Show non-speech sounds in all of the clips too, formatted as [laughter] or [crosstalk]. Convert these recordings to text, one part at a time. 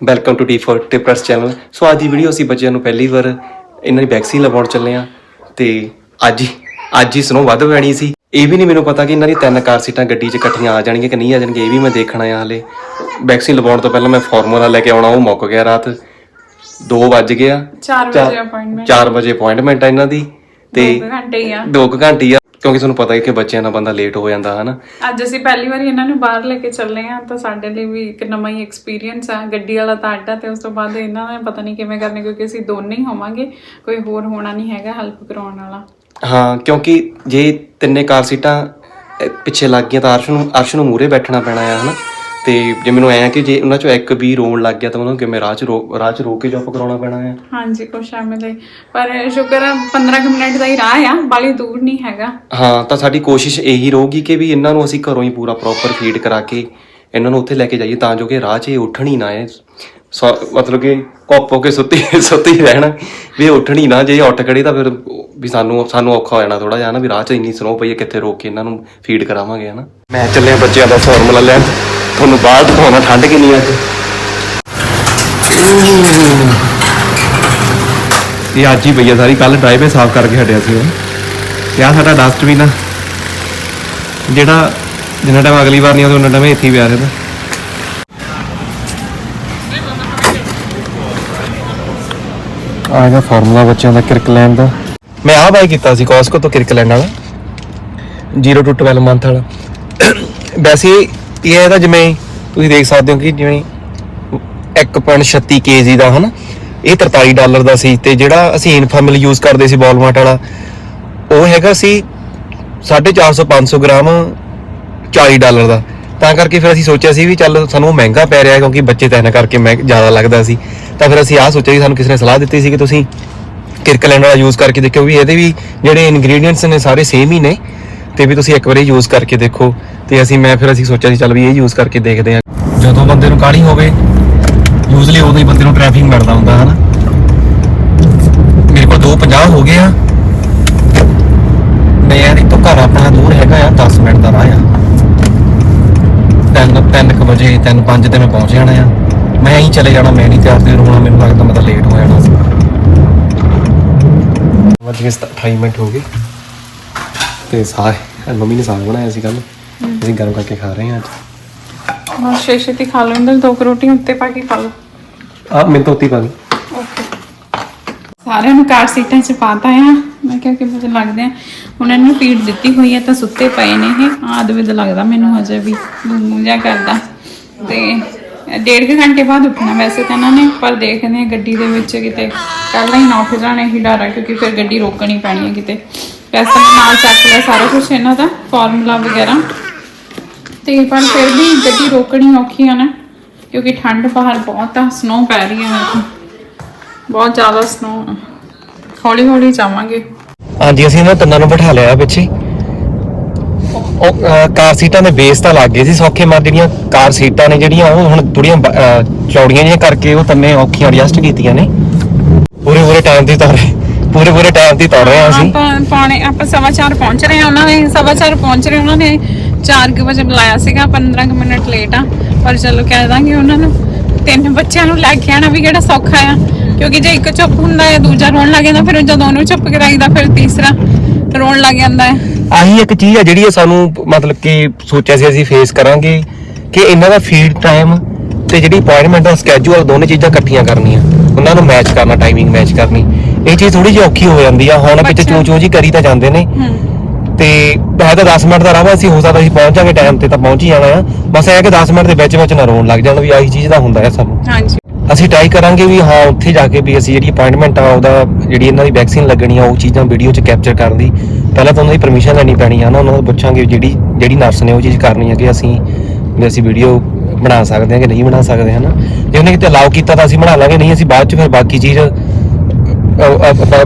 Welcome to ਡੀ4 tippers channel so ਅੱਜ ਦੀ ਵੀਡੀਓ ਅਸੀਂ ਬੱਚਿਆਂ ਨੂੰ ਪਹਿਲੀ ਵਾਰ ਇਹਨਾਂ ਦੀ ਵੈਕਸੀਨ ਲਗਾਉਣ ਚੱਲੇ ਆ। ਤੇ ਅੱਜ ਹੀ ਅੱਜ ਹੀ ਸਨੋ ਵੱਧ ਪੈਣੀ ਸੀ ਇਹ ਵੀ ਨਹੀਂ ਮੈਨੂੰ ਪਤਾ ਕਿ ਇਹਨਾਂ ਦੀ ਤਿੰਨ ਕਾਰ ਸੀਟਾਂ ਗੱਡੀ 'ਚ ਇਕੱਠੀਆਂ ਆ ਜਾਣਗੀਆਂ ਕਿ ਨਹੀਂ ਆ ਜਾਣਗੀਆਂ ਇਹ ਵੀ ਮੈਂ ਦੇਖਣਾ ਆ ਹਲੇ ਵੈਕਸੀਨ ਲਗਾਉਣ ਤੋਂ ਪਹਿਲਾਂ ਮੈਂ ਫਾਰਮੂਲਾ ਲੈ ਕੇ ਆਉਣਾ ਉਹ ਮੁੱਕ ਗਿਆ ਰਾਤ 2 ਵੱਜ ਗਿਆ 4 ਵਜੇ ਅਪਾਇੰਟਮੈਂਟ 4 ਵਜੇ ਅਪਾਇੰਟਮੈਂਟ ਆ ਇਹਨਾਂ ਦੀ ਤੇ 2 ਘੰਟੇ ਹੀ ਆ। 2 ਘੰਟੇ ਆ ਕਿਉਂਕਿ ਤੁਹਾਨੂੰ ਪਤਾ ਹੈ ਕਿ ਬੱਚਿਆਂ ਨਾਲ ਬੰਦਾ ਲੇਟ ਹੋ ਜਾਂਦਾ ਹਨਾ। ਅੱਜ ਅਸੀਂ ਪਹਿਲੀ ਵਾਰੀ ਇਹਨਾਂ ਨੂੰ ਬਾਹਰ ਲੈ ਕੇ ਚੱਲੇ ਆ ਤਾਂ ਸਾਡੇ ਲਈ ਵੀ ਇੱਕ ਨਵਾਂ ਹੀ ਐਕਸਪੀਰੀਅੰਸ ਆ। ਗੱਡੀ ਵਾਲਾ ਤਾਂ ਅੱਡਾ ਤੇ ਉਸ ਤੋਂ ਬਾਅਦ ਇਹਨਾਂ ਨੇ ਪਤਾ ਨਹੀਂ ਕਿਵੇਂ ਕਰਨੇ ਕਿਉਂਕਿ ਅਸੀਂ ਦੋਨੇ ਹੀ ਹੋਵਾਂਗੇ ਕੋਈ ਹੋਰ ਹੋਣਾ ਨਹੀਂ ਹੈਗਾ ਹੈਲਪ ਕਰਾਉਣ ਵਾਲਾ। ਹਾਂ ਕਿਉਂਕਿ ਜੇ ਤਿੰਨੇ ਕਾਰ ਸੀਟਾਂ ਪਿੱਛੇ ਲੱਗ ਗਈਆਂ ਤਾਂ ਅਰਸ਼ ਨੂੰ ਅਰਸ਼ ਨੂੰ ਮੂਰੇ ਬੈਠਣਾ ਪੈਣਾ ਆ ਹਨਾ। ਤੇ ਜੇ ਮੈਨੂੰ ਐਂ ਆ ਕਿ ਜੇ ਉਹਨਾਂ ਚੋਂ ਇੱਕ ਵੀ ਰੋਣ ਲੱਗ ਗਿਆ ਤਾਂ ਉਹਨੂੰ ਕਿਵੇਂ ਰਾਹ 'ਚ ਰੋ ਰਾਹ 'ਚ ਰੋਕ ਕੇ ਚੁੱਪ ਕਰਾਉਣਾ ਪੈਣਾ ਆ? ਹਾਂਜੀ ਕੁਛ ਸ਼ਾਮਿਲ ਹੈ। ਪਰ ਸ਼ੁਕਰ ਆ 15 ਕੁ ਮਿੰਟ ਦਾ ਹੀ ਰਾਹ ਆ ਬਾਲੀ ਦੂਰ ਨਹੀਂ ਹੈਗਾ। ਹਾਂ ਤਾਂ ਸਾਡੀ ਕੋਸ਼ਿਸ਼ ਇਹੀ ਰਹੂਗੀ ਕਿ ਵੀ ਇਹਨਾਂ ਨੂੰ ਅਸੀਂ ਘਰੋਂ ਹੀ ਪੂਰਾ ਪ੍ਰੋਪਰ ਫੀਡ ਕਰਾ ਕੇ ਇਹਨਾਂ ਨੂੰ ਉੱਥੇ ਲੈ ਕੇ ਜਾਈਏ ਤਾਂ ਜੋ ਕਿ ਰਾਹ 'ਚ ਇਹ ਉੱਠਣ ਹੀ ਨਾ ਇਹ ਸੌ- ਮਤਲਬ ਕਿ ਕੋਪ ਹੋ ਕੇ ਸੁੱਤੀ [laughs] ਸੁੱਤੀ ਰਹਿਣ ਵੀ ਉੱਠਣ ਨਾ ਜੇ ਉੱਠ ਖੜੀ ਤਾਂ ਫਿਰ ਵੀ ਸਾਨੂੰ ਸਾਨੂੰ ਔਖਾ ਹੋ ਜਾਣਾ ਥੋੜਾ ਜਿਹਾ ਨਾ ਵੀ ਰਾਹ 'ਚ ਇੰਨੀ ਸਨੋ ਪਈ ਹੈ ਕਿੱਥੇ ਰੋਕ ਕੇ ਇਹਨਾਂ ਨੂੰ ਫੀਡ ਕਰਾਵਾਂਗੇ ਹਨਾ। ਮੈਂ ਚੱਲਿਆ ਬੱਚਿਆਂ ਦਾ ਫਾਰਮੂਲਾ ਲੈਣ ਤੁਹਾਨੂੰ ਬਾਹਰ ਦਿਖਾਉਣਾ ਠੰਡ ਕਿੰਨੀ ਆ ਅੱਜ। ਇਹ ਅੱਜ ਹੀ ਪਈ ਆ ਸਾਰੀ ਕੱਲ ਡਰਾਈਵੇ ਸਾਫ਼ ਕਰਕੇ ਹਟਿਆ ਸੀ ਤੇ ਆ ਸਾਡਾ ਡਸਟਬਿਨ ਆ। ਜਿਹੜਾ ਜਿੰਨਾ ਟਾਈਮ ਅਗਲੀ ਵਾਰ ਨਹੀਂ ਆਉਂਦਾ ਉਹਨਾਂ ਟਾਈਮ ਇੱਥੇ ਹੀ ਪਿਆ ਰਹਿੰਦਾ। ਆ ਇਹਦਾ ਫਾਰਮੂਲਾ ਬੱਚਿਆਂ ਦਾ ਕਿਰਕਲੈਂਡ ਦਾ। ਮੈਂ ਆਹ ਬਾਈ ਕੀਤਾ ਸੀ ਕਾਸਕੋ ਤੋਂ ਕਿਰਕਲੈਂਡ ਵਾਲਾ। 0 ਟੂ 12 ਮੰਥ ਵਾਲਾ। ਵੈਸੇ ਇਹ ਇਹਦਾ ਜਿਵੇਂ ਤੁਸੀਂ ਦੇਖ ਸਕਦੇ ਹੋ ਕਿ ਜਿਵੇਂ 1.36 ਕੇਜੀ ਦਾ ਹਨਾ, ਇਹ 43 ਡਾਲਰ ਦਾ ਸੀ ਤੇ ਜਿਹੜਾ ਅਸੀਂ ਇਨਫਾਮਿਲ ਯੂਜ਼ ਕਰਦੇ ਸੀ ਵਾਲਮਾਰਟ ਵਾਲਾ, ਉਹ ਹੈਗਾ ਸੀ 450 500 ਗ੍ਰਾਮ 40 ਡਾਲਰ ਦਾ। ਤਾਂ ਕਰਕੇ ਫਿਰ ਅਸੀਂ ਸੋਚਿਆ ਸੀ ਵੀ ਚੱਲ ਸਾਨੂੰ ਉਹ ਮਹਿੰਗਾ ਪੈ ਰਿਹਾ ਕਿਉਂਕਿ ਬੱਚੇ ਤਾਂ ਇਹਨਾਂ ਕਰਕੇ ਮਹਿੰ, ਜ਼ਿਆਦਾ ਲੱਗਦਾ ਸੀ। ਤਾਂ ਫਿਰ ਅਸੀਂ ਆਹ ਸੋਚਿਆ ਕਿ ਸਾਨੂੰ ਕਿਸੇ ਨੇ ਸਲਾਹ ਦਿੱਤੀ ਸੀ ਕਿ ਤੁਸੀਂ ਕਿਰਕਲੈਂਡ ਵਾਲਾ ਯੂਜ਼ ਕਰਕੇ ਦੇਖਿਓ ਵੀ ਇਹਦੇ ਵੀ ਜਿਹੜੇ ਇਨਗਰੀਡੀਅੰਟਸ ਨੇ ਸਾਰੇ ਸੇਮ ਹੀ ਨੇ ਤੇ ਵੀ ਤੁਸੀਂ ਇੱਕ ਵਾਰੀ ਯੂਜ਼ ਕਰਕੇ ਦੇਖੋ ਤੇ ਅਸੀਂ ਮੈਂ ਫਿਰ ਅਸੀਂ ਸੋਚਿਆ ਸੀ ਚੱਲ ਵੀ ਇਹ ਯੂਜ਼ ਕਰਕੇ ਦੇਖਦੇ ਹਾਂ। ਜਦੋਂ ਬੰਦੇ ਨੂੰ ਕਾਹਲੀ ਹੋਵੇ ਯੂਜ਼ਲੀ ਉਦੋਂ ਹੀ ਬੰਦੇ ਨੂੰ ਟ੍ਰੈਫਿਕ ਮਿਲਦਾ ਹੁੰਦਾ, ਹਨਾ? ਮੇਰੇ ਕੋਲ 250 ਹੋ ਗਏ ਆ। ਮੈਂ ਯਾਰ ਇਹ ਤੋਂ ਘਰ ਆਪਣਾ ਦੂਰ ਹੈਗਾ ਆ 10 ਮਿੰਟ ਦਾ ਰਾਹ ਆ। ਤਿੰਨ ਤਿੰਨ ਕੁ ਵਜੇ, ਤਿੰਨ ਪੰਜ ਤੇ ਮੈਂ ਪਹੁੰਚ ਜਾਣਾ ਆ। ਮੈਂ ਹੀ ਚਲੇ ਜਾਣਾ ਮੈਂ ਨਹੀਂ ਤਿਆਰ ਤੇ ਹੋਣਾ ਮੈਨੂੰ ਲੱਗਦਾ ਮੈਂ ਤਾਂ ਲੇਟ ਹੋ ਜਾਣਾ ਸੀ। ਵੱਜ ਗਏ 28 ਮਿੰਟ ਹੋ ਗਏ। ਤੇ ਸਾਗ ਮੰਮੀ ਨੇ ਸਾਗ ਬਣਾਇਆ ਸੀ ਕੱਲ ਅਸੀਂ ਗਰਮ ਕਰਕੇ ਖਾ ਰਹੇ ਹਾਂ ਅੱਜ। ਬਸ ਸ਼ੇਸ਼ੇ ਤੇ ਖਾ ਲਓ ਇੰਦਰ ਦੋ ਕੁ ਰੋਟੀਆਂ ਉੱਤੇ ਪਾ ਕੇ ਖਾ ਲਓ। ਆ ਮੈਂ ਤਾਂ ਉੱਤੀ ਪਾ ਗਈ ਸਾਰਿਆਂ ਨੂੰ ਕਾਰ ਸੀਟਾਂ 'ਚ ਪਾਤਾ ਆ। ਮੈਂ ਕਿਹਾ ਕਿ ਮੈਨੂੰ ਲੱਗਦੇ ਆ ਹੁਣ ਇਹਨੂੰ ਫੀਡ ਦਿੱਤੀ ਹੋਈ ਹੈ ਤਾਂ ਸੁੱਤੇ ਪਏ ਨੇ ਇਹ। ਆਦਵਿਦ ਲੱਗਦਾ ਮੈਨੂੰ ਹਜੇ ਵੀ ਗੂੰਗੂ ਜਿਹਾ ਕਰਦਾ। ਤੇ ਡੇਢ ਕੁ ਘੰਟੇ ਬਾਅਦ ਉੱਠਣਾ ਵੈਸੇ ਤਾਂ ਇਹਨਾਂ ਨੇ, ਪਰ ਦੇਖਦੇ ਆ ਗੱਡੀ ਦੇ ਵਿੱਚ ਕਿਤੇ ਪਹਿਲਾਂ ਹੀ ਨਾ ਉੱਠ ਜਾਣਾ ਹੀ ਡਰ ਆ, ਕਿਉਂਕਿ ਫਿਰ ਗੱਡੀ ਰੋਕਣੀ ਪੈਣੀ ਹੈ ਕਿਤੇ। ਪੈਸਾ ਮੈਂ ਨਾਲ ਚੱਕ ਲਿਆ ਸਾਰਾ ਕੁਝ ਇਹਨਾਂ ਦਾ, ਫਾਰਮੂਲਾ ਵਗੈਰਾ। ਤੇ ਪਰ ਫਿਰ ਵੀ ਗੱਡੀ ਰੋਕਣੀ ਔਖੀ ਆ ਨਾ, ਕਿਉਂਕਿ ਠੰਡ ਬਾਹਰ ਬਹੁਤ ਆ ਸਨੋ ਪੈ ਰਹੀ ਹੈ ਮੇਰੇ ਬਹੁਤ ਜ਼ਿਆਦਾ ਸਨੋ ਹੌਲੀ ਹੌਲੀ ਜਾਵਾਂਗੇ। ਹਾਂਜੀ, ਅਸੀਂ ਇਹਨਾਂ ਤਿੰਨਾਂ ਨੂੰ ਬਿਠਾ ਲਿਆ ਪਿੱਛੇ। ਉਹ ਅਹ, ਕਾਰ ਸੀਟਾਂ ਦੇ ਬੇਸ ਤਾਂ ਲੱਗ ਗਏ ਸੀ ਸੌਖੇ ਮਾਰ ਜਿਹੜੀਆਂ ਕਾਰ ਸੀਟਾਂ ਨੇ ਜਿਹੜੀਆਂ ਉਹ ਹੁਣ ਥੋੜੀਆਂ ਬ- ਅਹ, ਚੌੜੀਆਂ ਜਿਹੀਆਂ ਕਰਕੇ ਉਹ ਤੰਨੇ ਔਖੀਆਂ ਐਡਜਸਟ ਕੀਤੀਆਂ ਨੇ। ਪੂਰੇ ਪੂਰੇ ਟਾਈਮ ਦੀ ਤੌਰ ਪੂਰੇ ਪੂਰੇ ਟਾਈਮ ਦੀ ਤੌਰ ਰਹੇ ਹਾਂ ਅਸੀਂ ਆਪਾਂ ਪੌਣੇ ਆਪਾਂ ਸਵਾ ਚਾਰ ਪਹੁੰਚ ਰਹੇ ਹਾਂ ਉਹਨਾਂ ਨੇ ਸਵਾ ਚਾਰ ਪਹੁੰਚ ਰਹੇ ਉਹਨਾਂ ਨੇ 4 ਵਜੇ ਬੁਲਾਇਆ ਸੀਗਾ 15 ਕੁ ਮਿੰਟ ਲੇਟ ਆ ਪਰ ਚਲੋ ਕਹਿ ਦਾਂਗੇ ਉਹਨਾਂ ਨੂੰ ਤਿੰਨ ਬੱਚਿਆਂ ਨੂੰ ਲੈ ਕੇ ਆਣਾ ਵੀ ਕਿਹੜਾ ਸੌਖਾ ਆ। ਕਿਉਂਕਿ ਜੇ ਇੱਕ ਚੁੱਪ ਹੁੰਦਾ ਹੈ ਦੂਜਾ ਰੋਣ ਲੱਗ ਜਾਂਦਾ ਫਿਰ ਜਦੋਂ ਉਹਨੂੰ ਚੁੱਪ ਕਰਾਈਦਾ ਫਿਰ ਤੀਸਰਾ ਰੋਣ ਲੱਗ ਜਾਂਦਾ ਹੈ। ਆਹੀ ਇੱਕ ਚੀਜ਼ ਆ ਜਿਹੜੀ ਇਹ ਸਾਨੂੰ ਮਤਲਬ ਕਿ ਸੋਚਿਆ ਸੀ ਅਸੀਂ ਫੇਸ ਕਰਾਂਗੇ ਕਿ ਇਹਨਾਂ ਦਾ ਫੀਡ ਟਾਈਮ ਤੇ ਜਿਹੜੀ ਅਪਾਇੰਟਮੈਂਟ ਦਾ ਸਕੇਜੂਲ ਦੋਨੇ ਚੀਜ਼ਾਂ ਇਕੱਠੀਆਂ ਕਰਨੀਆਂ। ਉਹਨਾਂ ਨੂੰ ਮੈਚ ਕਰਨਾ ਟਾਈਮਿੰਗ ਮੈਚ ਕਰਨੀ। ਇਹ ਚੀਜ਼ ਥੋੜੀ ਜਿਹੀ ਔਖੀ ਹੋ ਜਾਂਦੀ ਆ। ਹੁਣ ਵਿੱਚ ਅੱਛਾ। ਚੂੰ ਚੂੰ ਜੀ ਕਰੀ ਤਾਂ ਜਾਂਦੇ ਨੇ। ਤੇ ਹੈ ਤਾਂ 10 ਮਿੰਟ ਦਾ ਰਾਹ ਅਸੀਂ ਹੋ ਸਕਦਾ ਅਸੀਂ ਪਹੁੰਚ ਜਾਾਂਗੇ ਟਾਈਮ ਤੇ ਤਾਂ ਪਹੁੰਚ ਹੀ ਜਾਣਾ ਆ। ਬਸ ਇਹ ਹੈ ਕਿ 10 ਮਿੰਟ ਦੇ ਵਿੱਚ ਵਿੱਚ ਨਾ ਰੋਣ ਲੱਗ ਜਾਣ ਵੀ ਆਹੀ ਚੀਜ਼ ਦਾ ਹੁੰਦਾ ਹੈ ਸਾਨੂੰ। ਹਾਂਜੀ। ਅਸੀਂ ਟਰਾਈ ਕਰਾਂਗੇ ਵੀ ਹਾਂ ਉੱਥੇ ਜਾ ਕੇ ਵੀ ਅਸੀਂ ਜਿਹੜੀ ਅਪਾਇੰਟਮੈਂਟ ਆ ਉਹਦਾ ਜਿਹੜੀ ਇਹਨਾਂ ਦੀ ਵੈਕਸੀਨ ਲੱਗਣੀ ਆ ਉਹ ਚੀਜ਼ਾਂ ਵੀਡੀਓ 'ਚ ਕੈਪਚਰ ਕਰਨ ਦੀ। ਪਹਿਲਾਂ ਤਾਂ ਉਹਨਾਂ ਦੀ ਪਰਮਿਸ਼ਨ ਲੈਣੀ ਪੈਣੀ ਆ ਨਾ ਉਹਨਾਂ ਨੂੰ ਪੁੱਛਾਂਗੇ ਜਿਹੜੀ ਜਿਹੜੀ ਨਰਸ ਨੇ ਉਹ ਚੀਜ਼ ਕਰਨੀ ਆ ਕਿ ਅਸੀਂ ਵੀ ਅਸੀਂ ਵੀਡੀਓ ਬਣਾ ਸਕਦੇ ਹਾਂ ਕਿ ਨਹੀਂ ਬਣਾ ਸਕਦੇ ਹਨਾ? ਜੇ ਉਹਨੇ ਕਿਤੇ ਅਲਾਉ ਕੀਤਾ ਤਾਂ ਅਸੀਂ ਬਣਾ ਲਾਂਗੇ ਨਹੀਂ ਅਸੀਂ ਬਾਅਦ 'ਚ ਫਿਰ ਬਾਕੀ ਚੀਜ਼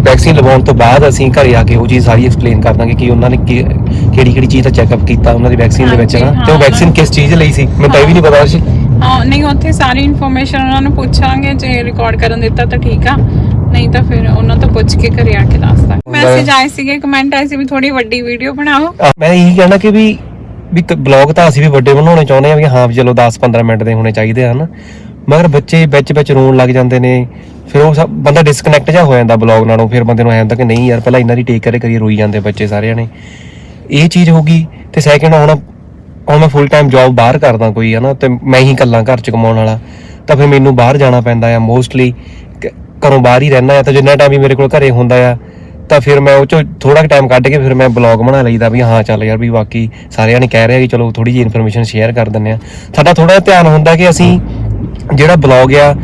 ਵੈਕਸੀਨ ਲਗਵਾਉਣ ਤੋਂ ਬਾਅਦ ਅਸੀਂ ਘਰੇ ਆ ਕੇ ਉਹ ਚੀਜ਼ ਸਾਰੀ ਐਕਸਪਲੇਨ ਕਰ ਦਾਂਗੇ ਕਿ ਉਹਨਾਂ ਨੇ ਕਿਹੜੀ ਕਿਹੜੀ ਚੀਜ਼ ਦਾ ਚੈੱਕਅਪ ਕੀਤਾ ਉਹਨਾਂ ਦੀ ਵੈਕਸੀਨ ਦੇ ਵਿੱਚ ਨਾ ਤੇ ਉਹ ਹਾਂ। ਵੈਕਸੀਨ ਕਿਸ ਚੀਜ਼ ਲਈ ਸੀ? ਮੈਨੂੰ ਤਾਂ ਇਹ ਵੀ ਨਹੀਂ ਪਤਾ ਸੀ। ਹਾਂ ਨਹੀਂ ਉੱਥੇ ਸਾਰੀ ਇਨਫੋਰਮੇਸ਼ਨ ਉਹਨਾਂ ਨੂੰ ਪੁੱਛਾਂਗੇ ਜੇ ਰਿਕਾਰਡ ਕਰਨ ਦਿੱਤਾ ਤਾਂ ਠੀਕ ਆ। ਨਹੀਂ ਤਾਂ ਫਿਰ ਉਹਨਾਂ ਤੋਂ ਪੁੱਛ ਕੇ ਘਰੇ ਆ ਕੇ ਦੱਸ ਦਾਂਗੇ। ਮੈਸੇਜ ਆਏ ਸੀਗੇ ਕਮੈਂਟ ਆਏ ਸੀ ਵੀ ਥੋੜੀ ਵੱਡੀ ਵੀਡੀਓ ਬਣਾਓ। ਮੈਂ ਇਹੀ ਕਹਿਣਾ ਕਿ ਵੀ ਵੀ ਬਲੌਗ ਤਾਂ ਅਸੀਂ ਵੀ ਵੱਡੇ ਬਣਾਉਣੇ ਚਾਹੁੰਦੇ ਆ ਵੀ ਹਾਂ ਚਲੋ 10 15 ਮਿੰਟ ਦੇ ਹੋਣੇ ਚਾਹੀਦੇ ਹਨ। ਮਗਰ ਬੱਚੇ ਵਿੱਚ ਵਿੱਚ ਰੋਣ ਲੱਗ ਜਾਂਦੇ ਨੇ ਫਿਰ ਉਹ ਬੰਦਾ ਡਿਸਕਨੈਕਟ ਜਾ ਹੋ ਜਾਂਦਾ ਬਲੌਗ ਨਾਲੋਂ ਫਿਰ ਬੰਦੇ ਨੂੰ ਐਂ ਹੁੰਦਾ ਕਿ ਨਹੀਂ ਯਾਰ ਪਹਿਲਾਂ ਇਹਨਾਂ ਦੀ ਟੇਕ ਕਰੇ ਕਰੀਏ ਰੋਈ ਜਾਂਦੇ ਬੱਚੇ ਸਾਰਿਆਂ ਨੇ। ਇਹ ਚੀਜ਼ ਹੋ ਗਈ ਤੇ ਸੈਕਿੰਡ ਹੁਣ ਹੁਣ ਮੈਂ ਫੁੱਲ ਟਾਈਮ ਜੌਬ ਬਾਹਰ ਕਰਦਾ ਕੋਈ ਹੈ ਨਾ ਤੇ ਮੈਂ ਹੀ ਇਕੱਲਾ ਘਰ ਚ ਕਮਾਉਣ ਵਾਲਾ, ਤਾਂ ਫਿਰ ਮੈਨੂੰ ਬਾਹਰ ਜਾਣਾ ਪੈਂਦਾ ਆ ਮੋਸਟਲੀ ਘਰੋਂ ਬਾਹਰ ਹੀ ਰਹਿਣਾ ਆ, ਤਾਂ ਜਿੰਨਾ ਟਾਈਮ ਵੀ ਮੇਰੇ ਕੋਲ ਘਰੇ ਹੁੰਦਾ ਆ, ਤਾਂ ਫਿਰ ਮੈਂ ਉਹ ਚੋਂ ਥੋੜਾ ਟਾਈਮ ਕੱਢ ਕੇ ਫਿਰ ਮੈਂ ਬਲੌਗ ਬਣਾ ਲਈਦਾ ਵੀ ਹਾਂ, ਚੱਲ ਯਾਰ ਵੀ ਬਾਕੀ ਸਾਰਿਆਂ ਨੇ ਕਹਿ ਰਿਹਾ ਕਿ ਚਲੋ ਥੋੜੀ ਜਿਹੀ ਇਨਫੋਰਮੇਸ਼ਨ ਸ਼ੇਅਰ ਕਰ ਦਿੰਨੇ ਆ। ਸਾਡਾ ਥੋੜਾ ਜਿਹਾ ਧਿਆਨ ਹੁੰਦਾ ਕਿ ਅਸੀਂ ਜਿਹੜਾ ਬਲੌਗ ਆ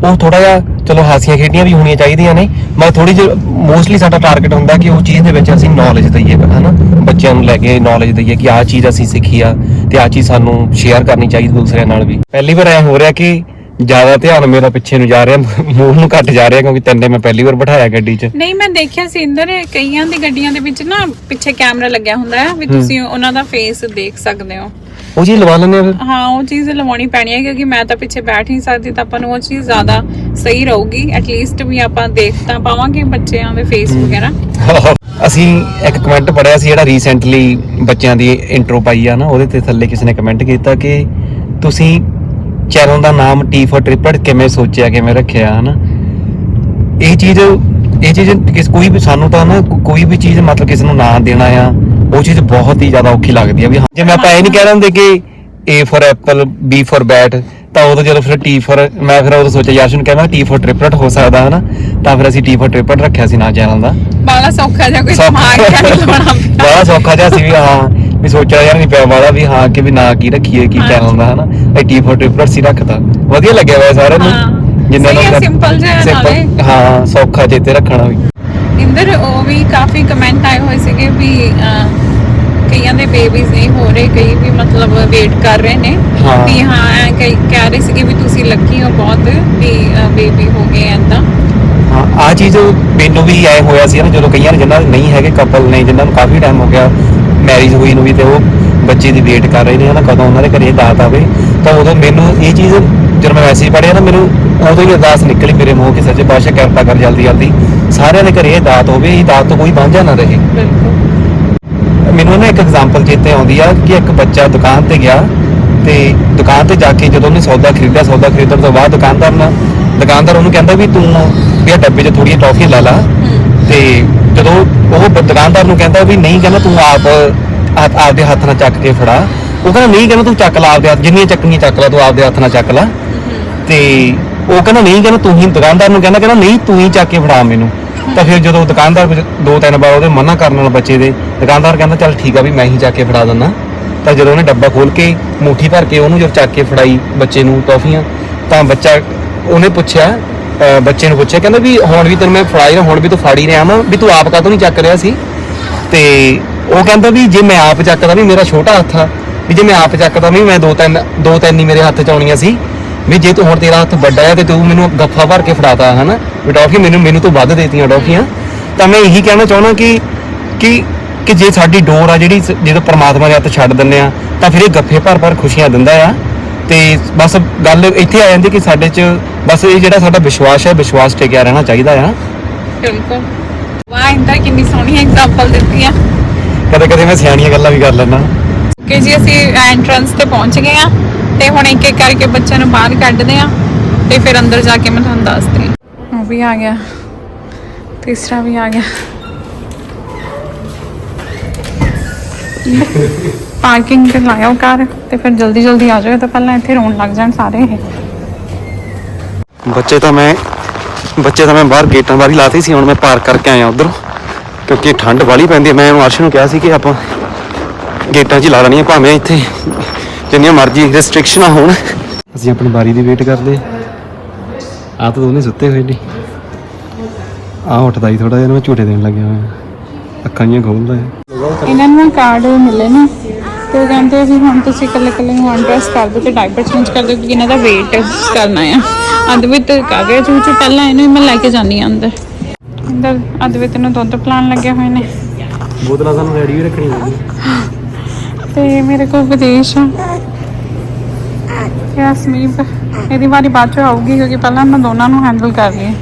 ਉਹ ਥੋੜਾ ਜਿਹਾ ਚਲੋ ਹਾਸੀਆਂ ਖੇਡੀਆਂ ਵੀ ਹੋਣੀਆਂ ਚਾਹੀਦੀਆਂ ਨੇ ਮੈਂ ਥੋੜੀ ਜਿਹੀ ਮੋਸਟਲੀ ਸਾਡਾ ਟਾਰਗੇਟ ਹੁੰਦਾ ਕਿ ਉਹ ਚੀਜ਼ ਦੇ ਵਿੱਚ ਅਸੀਂ ਨੌਲੇਜ ਦਈਏ ਹਨਾ? ਬੱਚਿਆਂ ਨੂੰ ਲੈ ਕੇ ਨੌਲੇਜ ਦਈਏ ਕਿ ਆਹ ਚੀਜ਼ ਅਸੀਂ ਸਿੱਖੀ ਆ ਤੇ ਆਹ ਚੀਜ਼ ਸਾਨੂੰ ਸ਼ੇਅਰ ਕਰਨੀ ਚਾਹੀਦੀ ਦੂਸਰਿਆਂ ਨਾਲ ਵੀ। ਪਹਿਲੀ ਵਾਰ ਐ ਹੋ ਰਿਹਾ ਕਿ ਜ਼ਿਆਦਾ ਧਿਆਨ ਮੇਰਾ ਪਿੱਛੇ ਨੂੰ ਜਾ ਰਿਹਾ ਮੂੰਹ ਨੂੰ ਘੱਟ ਜਾ ਰਿਹਾ ਕਿਉਂਕਿ ਤੈਨੇ ਮੈਂ ਪਹਿਲੀ ਵਾਰ ਬਿਠਾਇਆ ਗੱਡੀ 'ਚ। ਨਹੀਂ ਮੈਂ ਦੇਖਿਆ ਸੀ ਇੰਦਰ ਕਈਆਂ ਦੀ ਗੱਡੀਆਂ ਦੇ ਵਿੱਚ ਨਾ ਪਿੱਛੇ ਕੈਮਰਾ ਲੱਗਿਆ ਹੁੰਦਾ ਹੈ ਵੀ ਤੁਸੀਂ ਉਹਨਾਂ ਦਾ ਫੇਸ ਦੇਖ ਸਕਦੇ ਹੋ। ਉਹ ਚੀਜ਼ ਲਵਾ ਲੈਂਦੇ ਆ ਫਿਰ? ਹਾਂ ਉਹ ਚੀਜ਼ ਲਵਾਉਣੀ ਪੈਣੀ ਹੈ ਕਿਉਂਕਿ ਮੈਂ ਤਾਂ ਪਿੱਛੇ ਬੈਠ ਨਹੀਂ ਸਕਦੀ ਤਾਂ ਆਪਾਂ ਨੂੰ ਉਹ ਚੀਜ਼ ਜ਼ਿਆਦਾ ਸਹੀ ਰਹੂਗੀ। ਐਟਲੀਸਟ ਵੀ ਆਪਾਂ ਦੇਖ ਤਾਂ ਪਾਵਾਂਗੇ ਬੱਚਿਆਂ ਦੇ ਫੇਸ ਵਗੈਰਾ। [laughs] ਅਸੀਂ ਇੱਕ ਕਮੈਂਟ ਪੜਿਆ ਸੀ ਜਿਹੜਾ ਰੀਸੈਂਟਲੀ ਬੱਚਿਆਂ ਦੀ ਇੰਟਰੋ ਪਾਈ ਆ ਨਾ ਉਹਦੇ ਤੇ ਥੱਲੇ ਕਿਸੇ ਨੇ ਕਮੈਂਟ ਕੀਤਾ ਕਿ ਤੁਸੀਂ ਚੈਨਲ ਦਾ ਨਾਮ ਟੀ ਫॉर ਟ੍ਰਿਪਡ ਕਿਵੇਂ ਸੋਚਿਆ ਕਿਵੇਂ ਰੱਖਿਆ ਹਨਾ? ਇਹ ਚੀਜ਼ ਇਹ ਚੀਜ਼ ਕਿਸ ਕੋਈ ਵੀ ਸਾਨੂੰ ਤਾਂ ਨਾ ਕੋਈ ਵੀ ਚੀਜ਼ ਮਤਲਬ ਕਿਸੇ ਨੂੰ ਨਾਂ ਦੇਣਾ ਆ ਉਹ ਚੀਜ਼ ਬਹੁਤ ਹੀ ਜ਼ਿਆਦਾ ਔਖੀ ਲੱਗਦੀ ਆ ਵੀ ਹਾਂ, ਜਿਵੇਂ ਆਪਾਂ ਇਹ ਨਹੀਂ ਕਹਿ ਦਿੰਦੇ ਕਿ A for apple B for bat ਤਾਂ ਉਦੋਂ ਜਦੋਂ ਫਿਰ T ਫॉर ਮੈਂ ਫਿਰ ਉਦੋਂ ਸੋਚਿਆ ਯਾਰ ਨੂੰ ਕਹਿੰਦਾ T ਫॉर ਟ੍ਰਿਪਲਟ ਹੋ ਸਕਦਾ ਹਨਾ ਤਾਂ ਫਿਰ ਅਸੀਂ T ਫॉर ਟ੍ਰਿਪਲਟ ਰੱਖਿਆ ਸੀ ਨਾ ਚੈਨਲ ਦਾ ਬਾਲਾ ਸੌਖਾ ਜਿਹਾ ਕੋਈ ਦਿਮਾਗ ਜਿਹਾ ਨਹੀਂ ਲਾਉਣਾ ਪਿਆ। ਬੜਾ ਸੌਖਾ ਜਿਹਾ ਸੀ ਵੀ ਹਾਂ ਵੀ ਸੋਚਿਆ ਯਾਰ ਨਹੀਂ ਪਿਆ ਵਾਲਾ ਵੀ ਹਾਂ ਕਿ ਵੀ ਨਾ ਕੀ ਰੱਖੀਏ ਕੀ ਚੈਨਲ ਦਾ ਹਨਾ ਬਈ T ਫॉर ਟ੍ਰਿਪਲਟ ਸੀ ਰੱਖਤਾ ਵਧੀਆ ਲੱਗਿਆ ਵਾ ਸਾਰਿਆਂ ਨੂੰ ਹਾਂ। ਸਹੀ ਆ, ਜਿਹਾ ਨਾਲੇ। ਹਾਂ ਸੌਖਾ ਜੇ ਤੇ ਰੱਖਣਾ ਵੀ ਇੰਦਰ ਉਹ ਵੀ ਕਾਫੀ ਕਮੈਂਟ ਆਏ ਹੋਏ ਸੀਗੇ ਵੀ ਕਈਆਂ ਦੇ ਬੇਬੀਜ਼ ਨਹੀਂ ਹੋ ਰਹੇ ਕਈ ਵੀ ਮਤਲਬ ਵੇਟ ਕਰ ਰਹੇ ਨੇ। ਵੀ ਹਾਂ ਕਈ ਕਹਿ ਰਹੇ ਸੀਗੇ ਵੀ ਤੁਸੀਂ ਲੱਕੀ ਹੋ ਬਹੁਤ ਵੀ ਬੇਬੀ ਹੋ ਗਏ ਏਦਾਂ। ਹਾਂ ਆ ਚੀਜ਼ ਮੈਨੂੰ ਵੀ ਐ ਹੋਇਆ ਸੀ ਨਾ ਜਦੋਂ ਕਈਆਂ ਜਿਨ੍ਹਾਂ ਦੇ ਨਹੀਂ ਹੈਗੇ ਕਪਲ ਨੇ ਜਿਨ੍ਹਾਂ ਨੂੰ ਕਾਫੀ ਟਾਈਮ ਹੋ ਗਿਆ ਮੈਰਿਜ ਹੋਈ ਨੂੰ ਵੀ ਤੇ ਉਹ ਬੱਚੇ ਦੀ ਵੇਟ ਕਰ ਰਹੇ ਨੇ ਹਨਾ ਕਦੋਂ ਉਹਨਾਂ ਦੇ ਘਰੇ ਦਾਤ ਆਵੇ। ਤਾਂ ਉਦੋਂ ਮੈਨੂੰ ਇਹ ਚੀਜ਼ ਜਦੋਂ ਮੈਂ ਮੈਸੇਜ ਪੜ੍ਹਿਆ ਨਾ ਮੈਨੂੰ ਉਦੋਂ ਹੀ ਅਰਦਾਸ ਨਿਕਲੀ ਮੇਰੇ ਮੂੰਹ ਕਿ ਸੱਚੇ ਪਾਤਸ਼ਾਹ ਕਿਰਪਾ ਕਰ ਜਲਦੀ ਜਲਦੀ ਸਾਰਿਆਂ ਦੇ ਘਰੇ ਇਹ ਦਾਤ ਹੋਵੇ ਇਹ ਦਾਤ ਤੋਂ ਕੋਈ ਵਾਂਝਾ ਨਾ ਰਹੇ। ਬਿਲਕੁਲ। ਮੈਨੂੰ ਨਾ ਇੱਕ ਐਗਜ਼ਾਮਪਲ ਚੇਤੇ ਆਉਂਦੀ ਆ ਕਿ ਇੱਕ ਬੱਚਾ ਦੁਕਾਨ ਤੇ ਗਿਆ ਤੇ ਦੁਕਾਨ ਤੇ ਜਾ ਕੇ ਜਦੋਂ ਉਹਨੇ ਸੌਦਾ ਖਰੀਦਿਆ ਸੌਦਾ ਖਰੀਦਣ ਤੋਂ ਬਾਅਦ ਦੁਕਾਨਦਾਰ ਨਾਲ ਦੁਕਾਨਦਾਰ ਉਹਨੂੰ ਕਹਿੰਦਾ ਵੀ ਤੂੰ ਵੀ ਇਹ ਡੱਬੇ 'ਚ ਥੋੜੀਆਂ ਟੌਫੀਆਂ ਲੈ ਲਾ। ਤੇ ਜਦੋਂ ਉਹ ਦੁਕਾਨਦਾਰ ਨੂੰ ਕਹਿੰਦਾ ਵੀ ਨਹੀਂ ਕਹਿੰਦਾ ਤੂੰ ਆਪ ਆਪ ਆਪਦੇ ਹੱਥ ਨਾਲ ਚੱਕ ਕੇ ਫੜਾ। ਉਹ ਕਹਿੰਦਾ ਨਹੀਂ ਕਹਿੰਦਾ ਤੂੰ ਚੱਕ ਲਾ ਆਪਦੇ ਹੱਥ ਜਿੰਨੀਆਂ ਚੱਕਣੀਆਂ ਚੱਕ ਲਾ ਤੂੰ ਆਪਦੇ ਹੱਥ ਨਾਲ ਚੱਕ ਲਾ। ਤੇ ਉਹ ਕਹਿੰਦਾ ਨਹੀਂ ਕਹਿੰਦਾ ਤੂੰ ਹੀ ਦੁਕਾਨਦਾਰ ਨੂੰ ਕਹਿੰਦਾ ਕਹਿੰਦਾ ਨਹੀਂ ਤੂੰ ਹੀ ਚੱਕ ਕੇ ਫੜਾ ਮੈਨੂੰ। ਤਾਂ ਫਿਰ ਜਦੋਂ ਦੁਕਾਨਦਾਰ ਵਿੱਚ ਦੋ ਤਿੰਨ ਵਾਰ ਉਹਦੇ ਮਨਾ ਕਰਨ ਨਾਲ ਬੱਚੇ ਦੇ, ਦੁਕਾਨਦਾਰ ਕਹਿੰਦਾ ਚੱਲ ਠੀਕ ਆ ਵੀ ਮੈਂ ਹੀ ਚੱਕ ਕੇ ਫੜਾ ਦਿੰਦਾ। ਤਾਂ ਜਦੋਂ ਉਹਨੇ ਡੱਬਾ ਖੋਲ ਕੇ ਮੁੱਠੀ ਭਰ ਕੇ ਉਹਨੂੰ ਜਦੋਂ ਚੱਕ ਕੇ ਫੜਾਈ ਬੱਚੇ ਨੂੰ ਟੌਫੀਆਂ, ਤਾਂ ਬੱਚਾ ਉਹਨੇ ਪੁੱਛਿਆ ਬੱਚੇ ਨੂੰ ਪੁੱਛਿਆ, ਕਹਿੰਦਾ ਵੀ ਹੁਣ ਵੀ ਤੈਨੂੰ ਮੈਂ ਫੜਾਈ ਰਿਹਾ ਹੁਣ ਵੀ ਤੂੰ ਫੜੀ ਰਿਹਾ ਵਾਂ, ਵੀ ਤੂੰ ਆਪ ਕਾਹਤੋਂ ਨਹੀਂ ਚੱਕ ਰਿਹਾ ਸੀ? ਤੇ ਉਹ ਕਹਿੰਦਾ ਵੀ ਜੇ ਮੈਂ ਆਪ ਚੱਕਦਾ ਵੀ ਮੇਰਾ ਛੋਟਾ ਹੱਥ ਆ, ਵੀ ਜੇ ਮੈਂ ਆਪ ਚੱਕਦਾ ਵੀ ਮੈਂ ਦੋ ਤਿੰਨ ਦੋ ਤਿੰਨ ਹੀ ਮੇਰੇ ਹੱਥ ਚ ਆਉਣੀਆਂ ਸੀ ਵੀ ਜੇ ਤੂੰ ਹੁਣ ਤੇਰਾ ਹੱਥ ਵੱਡਾ ਹੈ ਤੇ ਤੂੰ ਮੈਨੂੰ ਗੱਫਾ ਭਰ ਕੇ ਫੜਾਤਾ ਹਨਾ? ਵੀ ਟੌਫੀ ਮੈਨੂੰ ਮੈਨੂੰ ਤੂੰ ਵੱਧ ਦੇਤੀਆਂ ਟੌਫੀਆਂ। ਤਾਂ ਮੈਂ ਇਹੀ ਕਹਿਣਾ ਚਾਹੁੰਦਾ ਕਿ ਕਿ ਕਿ ਜੇ ਸਾਡੀ ਡੋਰ ਆ ਜਿਹੜੀ ਜਦੋਂ ਪ੍ਰਮਾਤਮਾ ਦੇ ਹੱਥ ਛੱਡ ਦਿੰਨੇ ਆ ਤਾਂ ਫਿਰ ਇਹ ਗੱਫੇ ਭਰ ਭਰ ਖੁਸ਼ੀਆਂ ਦਿੰਦਾ ਆ। ਤੇ ਬਸ ਗੱਲ ਇੱਥੇ ਆ ਜਾਂਦੀ ਕਿ ਸਾਡੇ 'ਚ ਬਸ ਇਹ ਜਿਹੜਾ ਸਾਡਾ ਵਿਸ਼ਵਾਸ ਹੈ ਵਿਸ਼ਵਾਸ ਟਿਕਿਆ ਰਹਿਣਾ ਚਾਹੀਦਾ ਆ। ਬਿਲਕੁਲ। ਵਾਹ ਇੰਦਰ ਕਿੰਨੀ ਸੋਹਣੀ ਐਗਜ਼ਾਮਪਲ ਦਿੱਤੀ ਆ ਕਦੇ ਕਦੇ ਮੈਂ ਸਿਆਣੀਆਂ ਗੱਲਾਂ ਵੀ ਕਰ ਲੈਂਦਾ। ਕਿ ਜੀ ਅਸੀਂ ਐਂਟਰੈਂਸ ਤੇ ਪਹੁੰਚ ਗਏ ਆ। ਤੇ ਹੁਣ ਇੱਕ ਇੱਕ ਕਰਕੇ ਬੱਚਿਆਂ ਨੂੰ ਬਾਹਰ ਕੱਢਦੇ ਆ ਤੇ ਫਿਰ ਅੰਦਰ ਜਾ ਕੇ ਮੈਂ ਤੁਹਾਨੂੰ ਦੱਸਦੀ ਹਾਂ। ਉਹ ਵੀ ਆ ਗਿਆ। ਤੀਸਰਾ ਵੀ ਆ ਗਿਆ। ਪਾਰਕਿੰਗ ਤੇ ਲਾਇਆ ਕਾਰ ਤੇ ਫਿਰ ਜਲਦੀ ਜਲਦੀ ਆ ਜਾਓ ਤਾਂ ਪਹਿਲਾਂ ਇੱਥੇ ਰੋਣ ਲੱਗ ਜਾਣ ਸਾਰੇ ਬੱਚੇ ਤਾਂ ਮੈਂ ਬੱਚੇ ਤਾਂ ਮੈਂ ਬਾਹਰ ਗੇਟਾਂ ਬਾਹਰ ਲਾਤੀ ਸੀ, ਹੁਣ ਮੈਂ ਪਾਰਕ ਕਰਕੇ ਆਇਆ ਉਧਰ। ਕਿਉਂਕਿ ਠੰਡ ਵਾਲੀ ਪੈਂਦੀ ਮੈਂ ਅਰਸ਼ ਨੂੰ ਕਿਹਾ ਸੀ ਕਿ ਆਪਾਂ ਗੇਟਾਂ 'ਚ ਹੀ ਲਾ ਲੈਣੀਆਂ, ਭਾਵੇਂ ਇੱਥੇ ਜਿੰਨੀਆਂ ਮਰਜ਼ੀ ਰੈਸਟ੍ਰਿਕਸ਼ਨਾਂ ਹੋਣ। ਅਸੀਂ ਆਪਣੀ ਬਾਰੀ ਦੀ ਵੇਟ ਕਰਦੇ। ਆ ਤਾਂ ਦੋਨੇ ਸੁੱਤੇ ਹੋਏ ਨੇ। ਆ ਉੱਠਦਾ ਹੀ ਥੋੜਾ ਜਿਹਾ ਮੈਂ ਝੂਟੇ ਦੇਣ ਲੱਗਿਆ ਹੋਇਆ। ਅੱਖਾਂ ਜੀਆਂ ਖੋਲਦਾ ਹੈ। ਇਹਨਾਂ ਨੂੰ ਕਾਰਡ ਮਿਲੇ ਨੇ ਤੇ ਕਹਿੰਦੇ ਵੀ ਹੁਣ ਤੁਸੀਂ ਇਕੱਲੇ ਇਕੱਲੇ ਨੂੰ ਅਨਡਰੈਸ ਕਰ ਦਿਓ ਤੇ ਡਾਈਪਰ ਚੇਂਜ ਕਰ ਦਿਓ ਕਿਉਂਕਿ ਇਹਨਾਂ ਦਾ weight ਕਰਨਾ ਆ। ਅਦਵਿਤ ਕਰ ਰਿਹਾ ਚੂ ਚੂ ਪਹਿਲਾਂ ਇਹਨੂੰ ਮੈਂ ਲੈ ਕੇ ਜਾਨੀ ਆ ਅੰਦਰ। ਅੰਦਰ ਅਦਵਿਤ ਨੂੰ ਦੁੱਧ ਪਿਲਾਉਣ ਲੱਗੇ ਹੋਏ ਨੇ। ਬੋਤਲਾਂ ਸਾਨੂੰ ਰੈਡੀ ਰੱਖਣੀ ਹੋਊਗੀ ਤੇ ਮੇਰੇ ਕੋਲ ਵਿਦੇਸ਼ ਆ। ਯਾ ਸਮੀਪ ਇਹਦੀ ਵਾਰੀ ਬਾਅਦ ਚ ਆਊਗੀ ਕਿਉਂਕਿ ਪਹਿਲਾਂ ਮੈਂ ਦੋਨਾਂ ਨੂੰ ਹੈਂਡਲ ਕਰ ਰਹੀ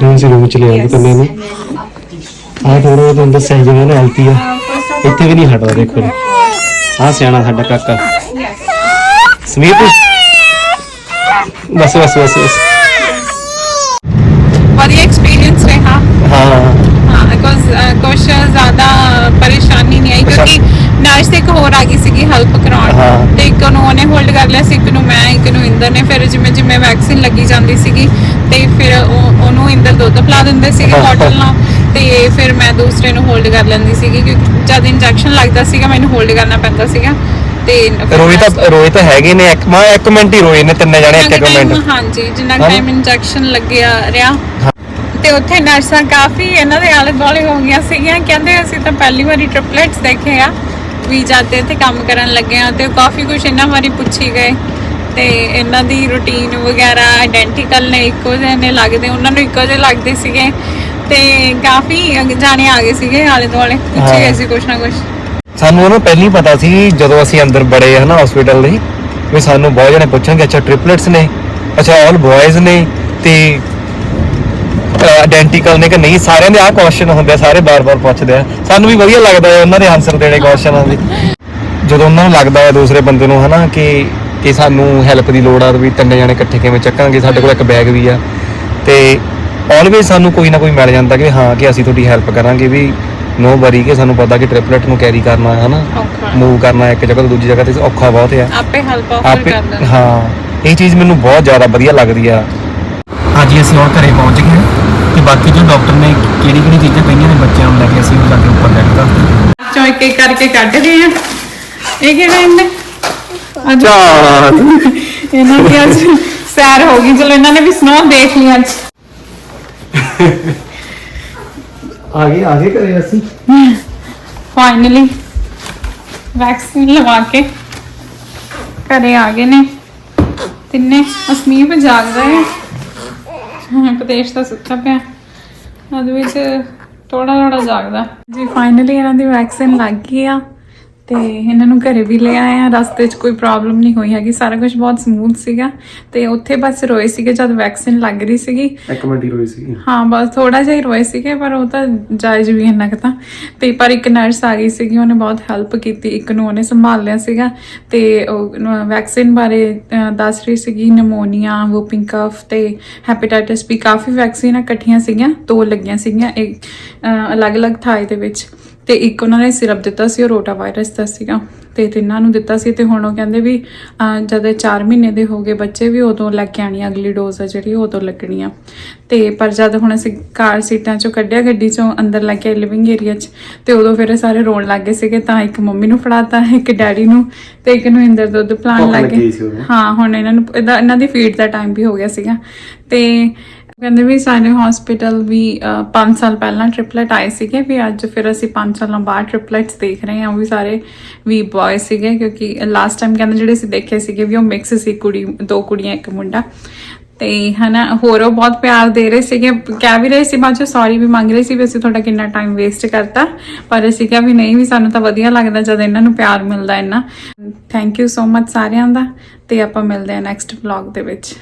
ਨਹੀਂ ਸੀ ਰੂਮ ਚ ਲੈ ਆਉਂਦੇ ਕੱਲੇ ਨੂੰ ਆਹ ਥੋੜਾ ਜਿਹਾ ਅੰਦਰ ਸਹਿ ਜਿਹਾ ਨਾ ਆ। ਇੱਥੇ ਵੀ ਨਹੀਂ ਹਟਦਾ, ਦੇਖੋ ਆ ਸਿਆਣਾ ਸਾਡਾ ਕਾਕਾ। ਸਮੀਪ ਬਸ ਬਸ ਬਸ ਬਸ ਵਧੀਆ ਐਕਸਪੀਰੀਅੰਸ ਰਿਹਾ ਹਾਂ ਹਾਂ ਬਿਕੋਜ਼ ਕੁਝ ਜ਼ਿਆਦਾ ਪਰੇਸ਼ਾਨੀ ਨਹੀਂ ਆਈ ਕਿਉਂਕਿ ਨਰਸ ਇੱਕ ਹੋਰ ਆ ਗਈ ਸੀਗੀ ਹੈਲਪ। ਕਰਾਉਣ ਤੇ ਇੱਕ ਨੂੰ ਉਹਨੇ ਹੋਲਡ ਕਰ ਲਿਆ ਸੀ ਇੱਕ ਨੂੰ ਮੈਂ ਇੱਕ ਨੂੰ ਇੰਦਰ ਨੇ ਫਿਰ ਜਿਵੇਂ ਜਿਵੇਂ ਵੈਕਸੀਨ ਲੱਗੀ ਜਾਂਦੀ ਸੀਗੀ ਤੇ ਫਿਰ ਉਹ- ਉਹਨੂੰ ਇੰਦਰ ਦੁੱਧ ਪਿਲਾ ਦਿੰਦੇ ਸੀਗੇ। ਬੋਟਲ ਨਾਲ ਤੇ ਫਿਰ ਮੈਂ ਦੂਸਰੇ ਨੂੰ ਹੋਲਡ ਕਰ ਲੈਂਦੀ ਸੀਗੀ ਕਿਉਂਕਿ ਜਦ ਇੰਜੈਕਸ਼ਨ ਲੱਗਦਾ ਸੀਗਾ ਮੈਨੂੰ ਹੋਲਡ ਕਰਨਾ ਪੈਂਦਾ ਸੀਗਾ ਤੇ ਮੈਂ- ਤਾਂ ਰੋਏ ਤਾਂ ਹੈਗੇ ਨੇ ਇੱਕ ਮੈਂ ਇੱਕ ਮਿੰਟ ਹੀ ਰੋਏ ਨੇ ਤਿੰਨੇ ਜਾਣੇ ਇੱਕ ਇੱਕ ਮਿੰਟ ਹਾਂਜੀ ਜਿੰਨਾ। ਟਾਈਮ ਇੰਜੈਕਸ਼ਨ ਲੱਗਿਆ ਰਿਹਾ ਤੇ ਉੱਥੇ ਨਰਸਾਂ ਕਾਫੀ ਇਹਨਾਂ ਦੇ ਆਲੇ ਦੁਆਲੇ ਹੋ ਗਈਆਂ ਸੀਗੀਆਂ ਕਹਿੰਦੇ ਅਸੀਂ ਤਾਂ ਪਹਿਲੀ ਵਾਰੀ ਟ੍ਰਿਪਲੇਟਸ ਦੇਖੇ ਆ ਵੀ ਜਾਂਦੇ ਇੱਥੇ ਕੰਮ ਕਰਨ ਲੱਗੇ ਆ ਤੇ ਕਾਫੀ ਕੁਝ ਇਹਨਾਂ ਬਾਰੇ ਪੁੱਛੀ ਗਏ ਤੇ ਇਹਨਾਂ ਦੀ ਰੁਟੀਨ ਵਗੈਰਾ ਆਇਡੈਂਟੀਕਲ ਨੇ ਇੱਕੋ ਜਿਹੇ ਨੇ ਲੱਗਦੇ ਉਹਨਾਂ ਨੂੰ ਇੱਕੋ ਜਿਹੇ ਲੱਗਦੇ ਸੀਗੇ ਤੇ ਕਾਫੀ ਜਾਣੇ ਆ ਗਏ ਸੀਗੇ ਆਲੇ ਦੁਆਲੇ ਪੁੱਛੀ। ਗਏ ਸੀ ਕੁਝ ਨਾ ਕੁਝ ਸਾਨੂੰ ਉਹਨੂੰ ਪਹਿਲਾਂ ਪਤਾ ਸੀ ਜਦੋਂ ਅਸੀਂ ਅੰਦਰ ਬੜੇ ਹਨਾ ਹਸਪੀਟਲ ਦੇ ਵੀ ਸਾਨੂੰ ਬਹੁਤ ਜਣੇ ਪੁੱਛਣਗੇ ਅੱਛਾ ਟ੍ਰਿਪਲੇਟਸ ਨੇ? ਅੱਛਾ ਆਲ ਬॉयਜ਼ ਨੇ? ਤੇ ਆਇਡੈਂਟੀਕਲ ਨੇ ਕਿ ਨਹੀਂ ਸਾਰਿਆਂ ਦੇ ਆਹ ਕੁਐਸਚਨ ਹੁੰਦੇ ਆ ਸਾਰੇ ਬਾਰ-ਬਾਰ ਪੁੱਛਦੇ ਆ। ਸਾਨੂੰ ਵੀ ਵਧੀਆ ਲੱਗਦਾ ਹੈ ਉਹਨਾਂ ਦੇ ਆਨਸਰ ਦੇਣੇ ਕੁਐਸਚਨਾਂ ਦੇ। ਜਦੋਂ ਉਹਨਾਂ ਨੂੰ ਲੱਗਦਾ ਹੈ ਦੂਸਰੇ ਬੰਦੇ ਨੂੰ ਹਨਾ ਕਿ ਕਿ ਸਾਨੂੰ ਹੈਲਪ ਦੀ ਲੋੜ ਆ ਵੀ ਤਿੰਨੇ ਜਣੇ ਇਕੱਠੇ ਕਿਵੇਂ ਚੱਕਾਂਗੇ ਸਾਡੇ ਕੋਲ ਇੱਕ ਬੈਗ ਵੀ ਆ। ਤੇ ਆਲਵੇਜ਼ ਸਾਨੂੰ ਕੋਈ ਨਾ ਕੋਈ ਮਿਲ ਜਾਂਦਾ ਕਿ ਹਾਂ ਕਿ ਅਸੀਂ ਤੁਹਾਡੀ ਹੈਲਪ ਕਰਾਂਗੇ ਵੀ ਨੋ ਵਰੀ ਕਿ ਸਾਨੂੰ ਪਤਾ ਕਿ ਟ੍ਰਿਪਲੇਟ ਨੂੰ ਕੈਰੀ ਕਰਨਾ ਹੈ ਹਨਾ। ਔਖਾ। ਮੂਵ ਕਰਨਾ ਇੱਕ ਜਗ੍ਹਾ ਤੋਂ ਦੂਜੀ ਜਗ੍ਹਾ ਤੇ ਔਖਾ ਬਹੁਤ ਆ। ਆਪੇ ਹੈਲਪ ਆਫਰ ਆਪੇ ਕਰ ਦਿੰਦੇ। ਹਾਂ ਇਹ ਚੀਜ਼ ਮੈਨੂੰ ਬਹੁਤ ਜ਼ਿਆਦਾ ਵਧੀਆ ਲੱਗਦੀ ਆ। ਅੱਜ ਹੀ ਅਸੀਂ ਹੁਣ ਘਰੇ ਪਹੁੰਚ ਗਏ। ਹਾਂ ਬਾਕੀ ਜੋ ਡਾਕਟਰ ਨੇ ਕਿਹੜੀ ਕਿਹੜੀ ਚੀਜ਼ਾਂ ਕਹੀਆਂ ਨੇ ਬੱਚਿਆਂ ਨੂੰ ਲੈ ਕੇ ਅਸੀਂ ਉਹ ਕੇ ਉੱਪਰ ਲੈ ਕੇ ਦੱਸਦੇ ਚੋ ਇੱਕ ਇੱਕ ਕਰਕੇ ਕੱਢ ਰਹੇ ਆ। ਇਹ ਕਿਹੜਾ ਇਹਨੇ? ਅੱਜ ਇਹਨਾਂ ਦੀ ਅੱਜ ਸੈਰ ਹੋ ਗਈ। ਚਲੋ ਇਹਨਾਂ ਨੇ ਵੀ ਸਨੋ ਦੇਖ ਲਈ ਅੱਜ। ਆ ਗਏ ਆ ਗਏ ਘਰੇ ਅਸੀਂ। ਫਾਈਨਲੀ ਵੈਕਸੀਨ ਲਵਾ ਕੇ ਘਰੇ ਆ ਗਏ ਨੇ। ਤਿੰਨੇ ਅਸਮੀਪ ਜਾਗ ਰਹੇ ਆ ਪ੍ਰਦੇਸ਼ ਦਾ ਸੁੱਤਾ ਪਿਆ। ਉਹਦੇ ਵਿੱਚ ਥੋੜਾ ਥੋੜਾ ਜਾਗਦਾ। ਜੀ ਫਾਈਨਲੀ ਇਹਨਾਂ ਦੀ ਵੈਕਸੀਨ ਲੱਗ ਗਈ ਆ। ਤੇ ਇਹਨਾਂ ਨੂੰ ਘਰੇ ਵੀ ਲੈ ਆਏ ਆ। ਰਸਤੇ 'ਚ ਕੋਈ ਪ੍ਰੋਬਲਮ ਨਹੀਂ ਹੋਈ ਹੈਗੀ। ਸਾਰਾ ਕੁਝ ਬਹੁਤ ਸਮੂਥ ਸੀਗਾ। ਤੇ ਉੱਥੇ ਬਸ ਰੋਏ ਸੀਗੇ ਜਦ ਵੈਕਸੀਨ ਲੱਗ ਰਹੀ ਸੀਗੀ। ਇੱਕ ਮਿੰਟ ਹੀ ਰੋਈ ਸੀ ਹਾਂ ਬਸ ਥੋੜਾ ਜਿਹਾ ਹੀ ਰੋਏ ਸੀਗੇ ਪਰ ਉਹ ਤਾਂ ਜਾਇਜ਼ ਵੀ ਇੰਨਾ ਕੁ ਤਾਂ। ਤੇ ਪਰ ਇੱਕ ਨਰਸ ਆ ਗਈ ਸੀਗੀ ਉਹਨੇ ਬਹੁਤ ਹੈਲਪ ਕੀਤੀ। ਇੱਕ ਨੂੰ ਉਹਨੇ ਸੰਭਾਲ ਲਿਆ ਸੀਗਾ। ਤੇ ਉਹ ਵੈਕਸੀਨ ਬਾਰੇ ਦੱਸ ਰਹੀ ਸੀਗੀ ਨਮੋਨੀਆ ਵੂਪਿੰਗ ਕਫ ਤੇ ਹੈਪੇਟਾਈਟਸ ਵੀ ਕਾਫੀ ਵੈਕਸੀਨਾਂ ਇਕੱਠੀਆਂ ਸੀਗੀਆਂ ਦੋ ਲੱਗੀਆਂ ਸੀਗੀਆਂ ਇੱਕ ਅਲੱਗ-ਅਲੱਗ ਥਾਈ ਦੇ ਵਿੱਚ। ਤੇ ਇੱਕ ਉਹਨਾਂ ਨੇ ਸਿਰਪ ਦਿੱਤਾ ਸੀ ਉਹ ਰੋਟਾ ਵਾਇਰਸ ਦਾ ਸੀਗਾ। ਤੇ ਤਿੰਨਾਂ ਨੂੰ ਦਿੱਤਾ ਸੀ ਤੇ ਹੁਣ ਉਹ ਕਹਿੰਦੇ ਵੀ ਜਦ 4 ਮਹੀਨੇ ਦੇ ਹੋ ਗਏ ਬੱਚੇ ਵੀ ਉਦੋਂ ਲੈ ਕੇ ਆਣੀ ਅਗਲੀ ਡੋਜ਼ ਆ ਜਿਹੜੀ ਉਹ ਉਦੋਂ ਲੱਗਣੀ ਆ। ਤੇ ਪਰ ਜਦ ਹੁਣ ਅਸੀਂ ਕਾਰ ਸੀਟਾਂ ਚੋਂ ਕੱਢਿਆ ਗੱਡੀ ਚੋਂ ਅੰਦਰ ਲੈ ਕੇ ਲਿਵਿੰਗ ਏਰੀਆ 'ਚ ਤੇ ਉਦੋਂ ਫਿਰ ਸਾਰੇ ਰੋਣ ਲੱਗ ਗਏ ਸੀਗੇ ਤਾਂ ਇੱਕ ਮੰਮੀ ਨੂੰ ਫੜਾਤਾ ਇੱਕ ਡੈਡੀ ਨੂੰ ਤੇ ਇੱਕ ਨੂੰ ਇੰਦਰ ਦੁੱਧ ਪਿਲਾਉਣ ਭੁੱਖ ਲੱਗ। ਹਾਂ ਹੁਣ ਇਹਨਾਂ ਨੂੰ ਇਹਦਾ ਇਹਨਾਂ ਦੀ ਫੀਡ ਦਾ ਟਾਈਮ ਵੀ ਹੋ ਗਿਆ ਸੀਗਾ। ਤੇ ਕਹਿੰਦੇ ਵੀ ਸਾਡੇ ਹਸਪੀਟਲ ਵੀ 5 ਸਾਲ ਪਹਿਲਾਂ ਟ੍ਰਿਪਲੇਟ ਆਏ ਸੀਗੇ, ਵੀ ਅੱਜ ਫਿਰ ਅਸੀਂ 5 ਸਾਲਾਂ ਬਾਅਦ ਟ੍ਰਿਪਲੇਟਸ ਦੇਖ ਰਹੇ ਹਾਂ, ਉਹ ਵੀ ਸਾਰੇ ਵੀ ਬॉय ਸੀਗੇ, ਕਿਉਂਕਿ ਲਾਸਟ ਟਾਈਮ ਕਹਿੰਦੇ ਜਿਹੜੇ ਅਸੀਂ ਦੇਖੇ ਸੀਗੇ ਵੀ ਉਹ ਮਿਕਸ ਸੀ ਕੁੜੀ, ਦੋ ਕੁੜੀਆਂ, ਇੱਕ ਮੁੰਡਾ। ਤੇ ਹਨਾ, ਹੋਰ ਉਹ ਬਹੁਤ ਪਿਆਰ ਦੇ ਰਹੇ ਸੀਗੇ, ਕਹਿ ਵੀ ਰਹੇ ਸੀ, ਬਾਅਦ 'ਚੋਂ ਸੌਰੀ ਵੀ ਮੰਗ ਰਹੇ ਸੀ ਵੀ ਅਸੀਂ ਤੁਹਾਡਾ ਕਿੰਨਾ ਟਾਈਮ ਵੇਸਟ ਕਰਤਾ, ਪਰ ਅਸੀਂ ਕਿਹਾ ਵੀ ਨਹੀਂ ਵੀ ਸਾਨੂੰ ਤਾਂ ਵਧੀਆ ਲੱਗਦਾ ਜਦ ਇਹਨਾਂ ਨੂੰ ਪਿਆਰ ਮਿਲਦਾ ਇੰਨਾ। ਥੈਂਕ ਯੂ ਸੋ ਮਚ ਸਾਰਿਆਂ ਦਾ, ਤੇ ਆਪਾਂ ਮਿਲਦੇ ਹਾਂ ਨੈਕਸਟ ਵਲੌਗ ਦੇ ਵਿੱਚ।